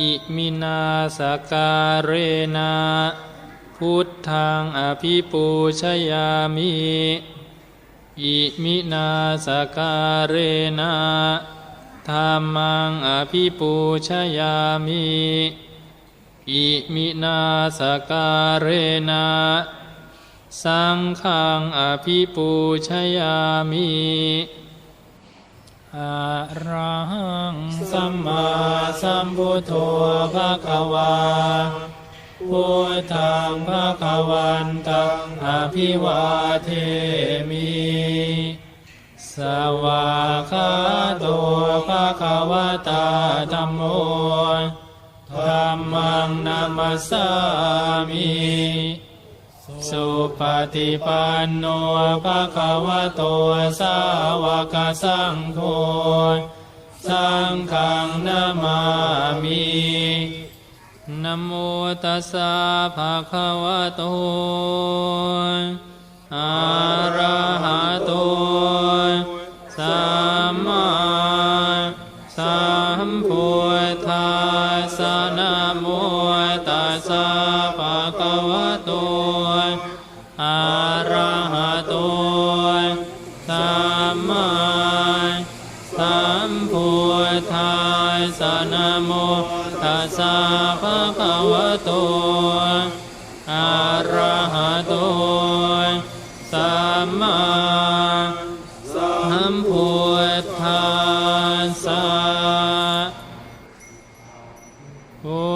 อิมินาสการเรนะพุทธังอภิปูชยามิอิมินาสการเรนะธรรมังอภิปูชยามิอิมินาสการเรนะสังฆังอภิปูชยามิ อะระหังสัมมาสัมพุทโธภะคะวาพุทธังภะคะวันตังอภิวาเทมิสวาคาโตภะคะวะตาธัมโมธัมมังนามัสสามิ สุปฏิปันโนภะคะวะโตสาวกสังโฆสังฆังนามามินโมตัสสะภะคะวะโตอะระหะโตสัมมาสัมพุทธัสสะนะโมตัสสะภะคะวะโต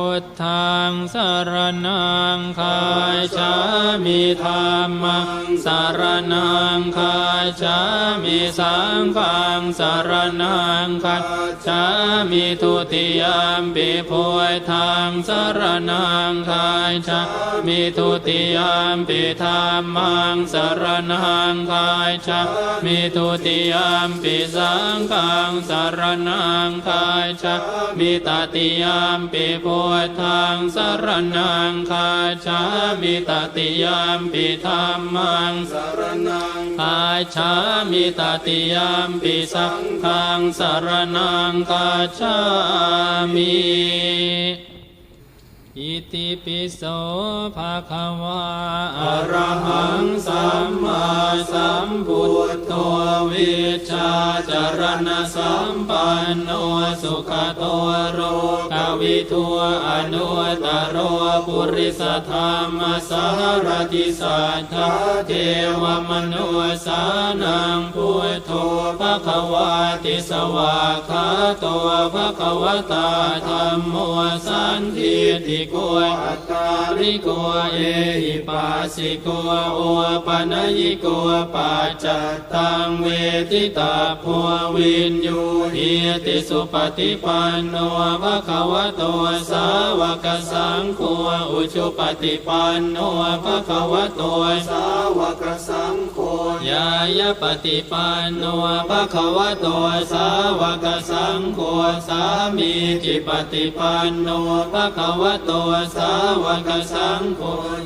พุทธังสารนังคายชามิธรรมังสารนังคายชามิสังฆังสารนังคายชามิทุติยามปิพุทธังสารนังคายชามิทุติยามปิธรรมังสารนังคายชามิทุติยามปิสังฆังสารนังคายชามิตติยามปิพุททางสารนังคาชามิตติยามปิธรรมังสารนังคาชามิตติยามปิสังฆังสารนังคาชามิ อิติปิโสภะคะวะอะระหังสัมมาสัมพุทโธวิชาจารณสัมปันโนสุขโตโรกวิทัวอนุตตรโรปุริสธรรมสารติสัทธาเทวมนุสานังพุทโธภะคะวะติสวาคาโตภะคะวตาธรรมโมสันทิติโกอัตตาริโกเอหิปัสสิโกโอปะนยิโกปัจจตังเวทิตาภัววินยูหิติสุปฏิปันโนภะคะวะโตสาวกสังโฆอุชุปฏิปันโนภะคะวะโตสาวกสังโฆ ยายปฏิปันโนภะคะวะโตสาวกสังโฆสามีจิปฏิปันโนภะคะวะโตสาวกสังโฆ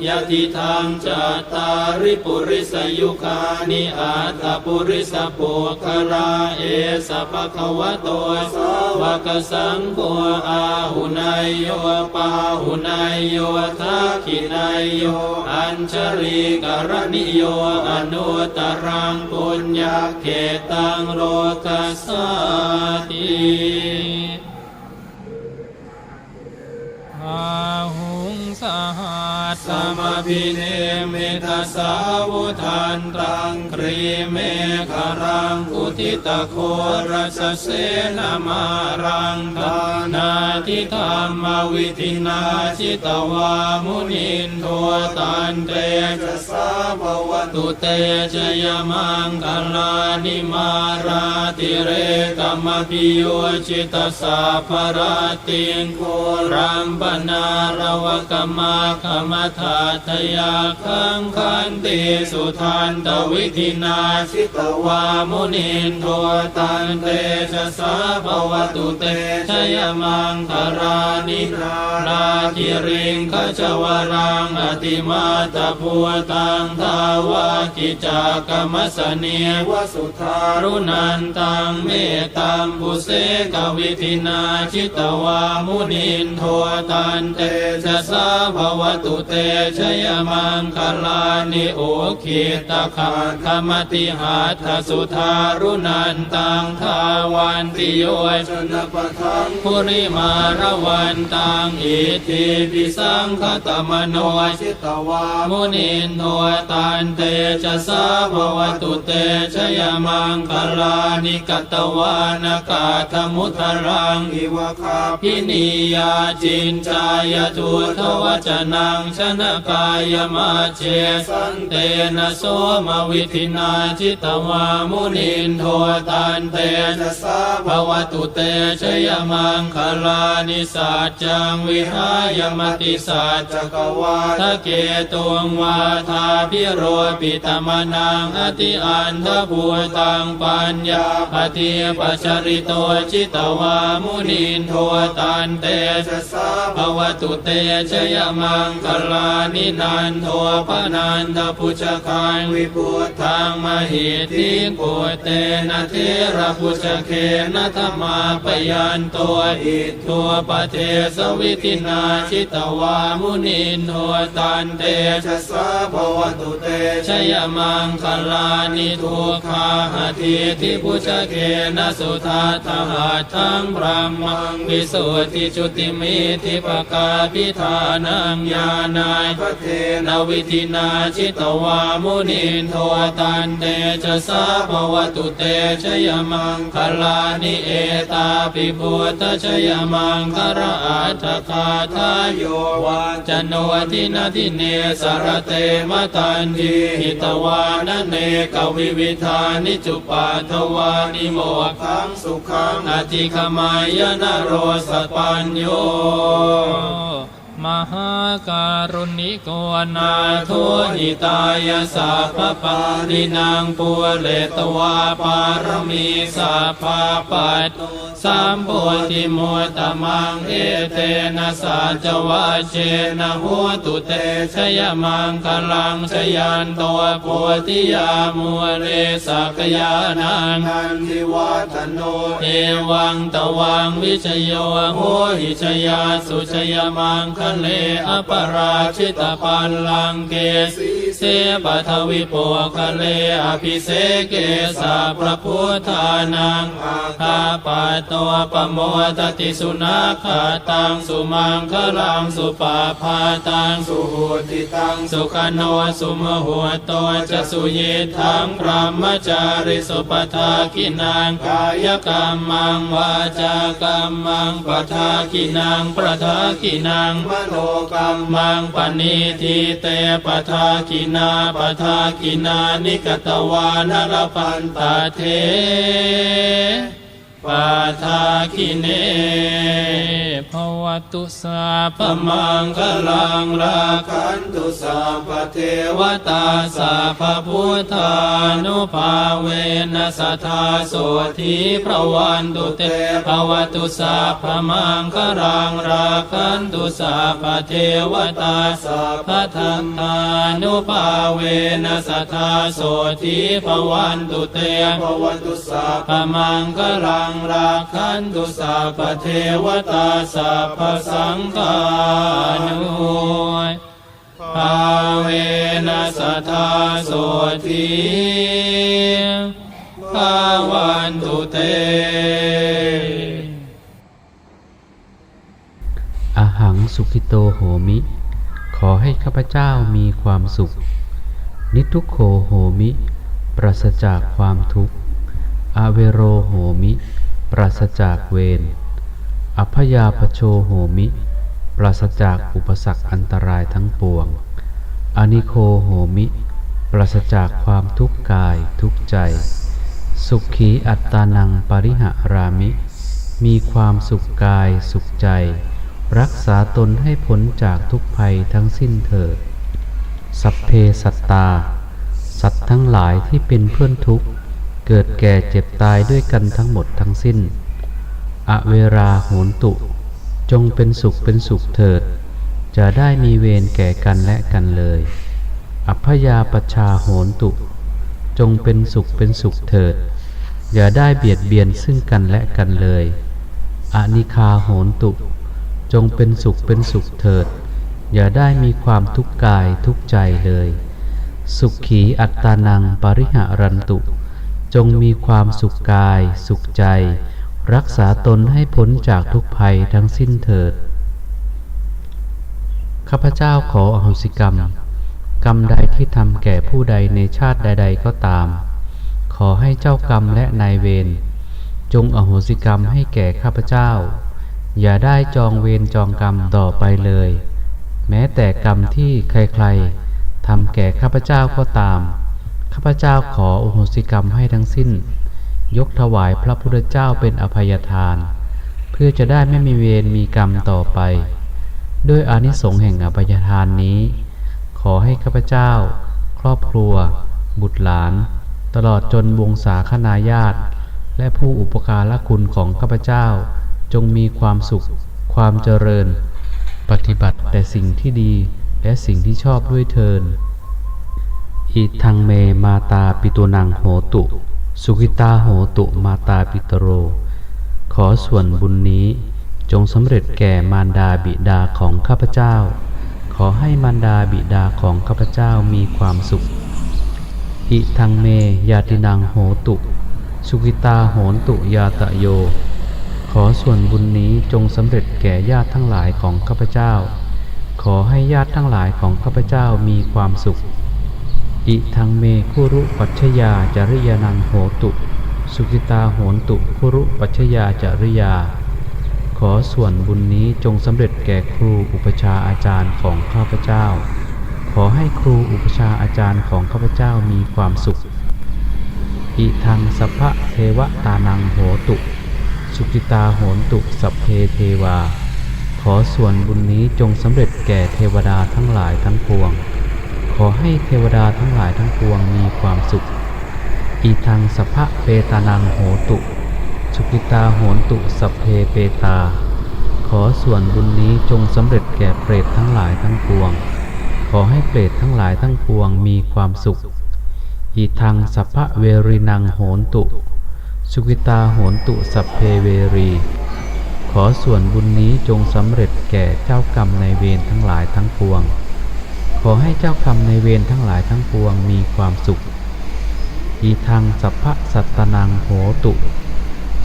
ยะทิทางจัตตาริปุริสยุคานิอัตถปุริสปุคราเอสะภะคะวะโตสาวกสังโฆอาหุนายโยปาหุนายโยทักขินายโยอัญชริกรณิโยอนุตรังปุญญาเขตังโลกัสสติ สหัสสมพิเนมิทัสสาวุทันตังครีเมฆรังอุทิตโครัสเสนามารังทานาทิธรรมวิธินาจิตวามุนินโทตันเตจสาภวตุเตชยมังคลานิมาราติเรกรรมพิโยจิตสาภราติงโครัมปนารวกมมาขมาทาทยาคังคันติสุทันตวิธินาชิตวามุนินโทตันเตชะสาภวตุเตชยมังคารานิราคิริงขจวรังอติมาตะพัวตังทาวากิจากรรมสเนียวสุทารุนันตังเมตตัมบุเสกวิธินาชิตวามุนินโทตันเตชะสาภวตุเตชยมังคลานิโอคิตะขันธรรมติหาทสุทารุนันตังทาวันติโยชนะปะทังภุริมารวันตังอิทิปิสังคตมโนชิตวามุนินโทตันเตชะสาภวตุเตชยมังคลานิกตวานากาธมุทรังอิวคาพินิยาจินจายทุทวจนังชนะกายมาเชสันเตนะโสมวิธินาจิตวามุนินโทตันเตชะสาภวตุเตชยมังคลานิสัจจังวิหายมติสัจจกวาทะเกตุงวาทาพิโรปิตมนังอติอันทภูตังปัญญาปฏิปัจจริโตจิตวามุนินโทตันเตชะสาภวตุเตชยยมังคลานินันโทปนันทพุชคันวิปุทังมหิติปุเตนะเทระพุชเคนะธรรมาปยันตัวอิทัวปเทสวิตินาชิตวามุนินโทตันเตชะสาภวตุเตชยมังคลานิทุกขาหทิทิพุชเคนะสุทัตหาทังพระมังวิสุทธิจุติมิทิปกาพิธานนังญาณายพระเทนวิธินาชิตวามุนินโทตันเตชะสาภวตุเตชยมังคลานิเอตาปิพุทธชยมังคระอัตถคาทายโยวาจโนทินาทิเนสารเตมตันทีหิตวานเนกวิวิธานิจุปาทวานิโมขังสุขังอธิคมายนโรสปัญโย มหาการุณิโกนาโทหิตายสัพปารินังปุเรตวาปารมีสัพพปัตสัมโพธิโมตตมังเอเตนะสัจวะเชนะโหตุเตชยมังคลังชยันตัวโพธิยามัวเรสักยานังทันทิวัฒโนเอวังตวังวิชโยโหหิชยาสุชยมังคเลอปราชิตปัลลังเกสีเสปัทวิปคะเลอภิเสเกสาพระพุทธานังอาคาปะตัวปโมตติสุนาคาตังสุมังคลังสุปาพาตังสุหุติตังสุขโนสุมหัวโตจะสุเยทังพรหมจาริสุปทากินางกายกรรมังวาจากรรมังปทากินางประทากินางมโลกัมมังปณิทิเตปทากินาปทากินานิกตวานรปันตาเท ปาทาคิเนภวตุสาพมังคลังราคันตุสาพเทวตาสาพพุทธานุภาเวนัสทธาโสธีพระวันตุเตภวตุสาพมังคลังราคันตุสาพเทวตาสาพทัตตานุภาเวนัสทธาโสธีพระวันตุเตภวตุสาพมังคลังราคันตุสาพเทวตาสาพสังฆานุภาเวนัสทธาโสธีภาวันตุเต อหังสุขิโตโหมิ ขอให้ข้าพเจ้ามีความสุข นิทุโขโหมิ ปราศจากความทุกข์ อเวโรโหมิ ปราศจากเวรอัพยาปโชโหมิ ปราศจากอุปสรรคอันตรายทั้งปวงอานิโคโหมิ ปราศจากความทุกข์กายทุกข์ใจ สุขีอัตตานังปริหะรามิ มีความสุขกายสุขใจ รักษาตนให้พ้นจากทุกภัยทั้งสิ้นเถิด สัพเพสัตตา สัตว์ทั้งหลายที่เป็นเพื่อนทุกข์ เกิดแก่เจ็บตายด้วยกันทั้งหมดทั้งสิ้น อเวราโหนตุ จงเป็นสุขเป็นสุขเถิด จะได้มีเวรแก่กันและกันเลย อัพยาปชาโหนตุ จงเป็นสุขเป็นสุขเถิด อย่าได้เบียดเบียนซึ่งกันและกันเลยอานิคาโหนตุ จงเป็นสุขเป็นสุขเถิด อย่าได้มีความทุกข์กายทุกข์ใจเลย สุขขีอัตตานังปริหารันตุ จงมีความสุขกาย สุขใจ รักษาตนให้พ้นจากทุกภัยทั้งสิ้นเถิด ข้าพเจ้าขออโหสิกรรม กรรมใดที่ทำแก่ผู้ใดในชาติใด ๆ ก็ตาม ขอให้เจ้ากรรมและนายเวรจงอโหสิกรรมให้แก่ข้าพเจ้า อย่าได้จองเวรจองกรรมต่อไปเลย แม้แต่กรรมที่ใครๆทำแก่ข้าพเจ้าก็ตาม ข้าพเจ้าขออโหสิกรรมให้ทั้งสิ้น ยกถวายพระพุทธเจ้าเป็นอภัยทาน เพื่อจะได้ไม่มีเวรมีกรรมต่อไป ด้วยอานิสงส์แห่งอภัยทานนี้ ขอให้ข้าพเจ้า ครอบครัว บุตรหลาน ตลอดจนวงศาคณาญาติ และผู้อุปการะคุณของข้าพเจ้า จงมีความสุข ความเจริญ ปฏิบัติแต่สิ่งที่ดีและสิ่งที่ชอบด้วยเทิน อิทังเมมาตาปิตุนังโหตุ สุขิตาโหตุมาตาปิตโร ขอส่วนบุญนี้จงสำเร็จแก่มารดาบิดาของข้าพเจ้า ขอให้มารดาบิดาของข้าพเจ้ามีความสุข อิทังเมยาตินังโหตุ สุขิตาโหนตุยาตะโย ขอส่วนบุญนี้จงสำเร็จแก่ญาติทั้งหลายของข้าพเจ้า ขอให้ญาติทั้งหลายของข้าพเจ้ามีความสุข อิทังเมคุรุปัชยาจริยานังโหตุ สุกิตาโหนตุคุรุปัชยาจริยา ขอส่วนบุญนี้จงสำเร็จแก่ครูอุปชาอาจารย์ของข้าพเจ้า ขอให้ครูอุปชาอาจารย์ของข้าพเจ้ามีความสุข อิทังสัพพะเทวตานังโหตุ สุกิตาโหนตุสัพเพเทวา ขอส่วนบุญนี้จงสำเร็จแก่เทวดาทั้งหลายทั้งปวง ขอให้เทวดาทั้งหลายทั้งปวงมีความสุข อีทังสัพพะเปตานังโหตุสุกิตาโหนตุสัพเพเปตา ขอส่วนบุญนี้จงสำเร็จแก่เปรตทั้งหลายทั้งปวง ขอให้เปรตทั้งหลายทั้งปวงมีความสุข อีทังสัพพะเวรินังโหนตุสุกิตาโหนตุสัพเพเวรี ขอส่วนบุญนี้จงสำเร็จแก่เจ้ากรรมในเวรทั้งหลายทั้งปวง ขอให้เจ้ากรรมในเวรทั้งหลายทั้งปวงมีความสุข อีทังสัพพะสัตตนังโหตุ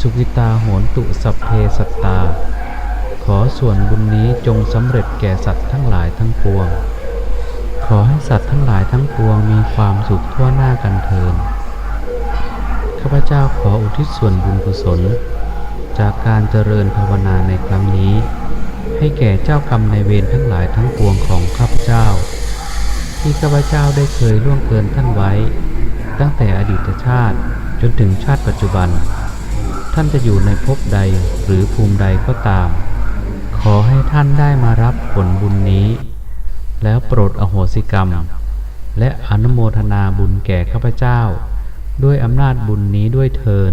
สุกิตาโหนตุสัพเพสัตตา ขอส่วนบุญนี้จงสำเร็จแก่สัตว์ทั้งหลายทั้งปวง ขอให้สัตว์ทั้งหลายทั้งปวงมีความสุขทั่วหน้ากันเทินข้าพเจ้าขออุทิศส่วนบุญกุศล จากการเจริญภาวนาในครั้งนี้ ให้แก่เจ้ากรรมในเวรทั้งหลายทั้งปวงของข้าพเจ้า ที่ข้าพเจ้าได้เคยล่วงเกินท่านไว้ ตั้งแต่อดีตชาติจนถึงชาติปัจจุบัน ท่านจะอยู่ในภพใดหรือภูมิใดก็ตาม ขอให้ท่านได้มารับผลบุญนี้ แล้วโปรดอโหสิกรรม และอนุโมทนาบุญแก่ข้าพเจ้า ด้วยอำนาจบุญนี้ด้วยเทิน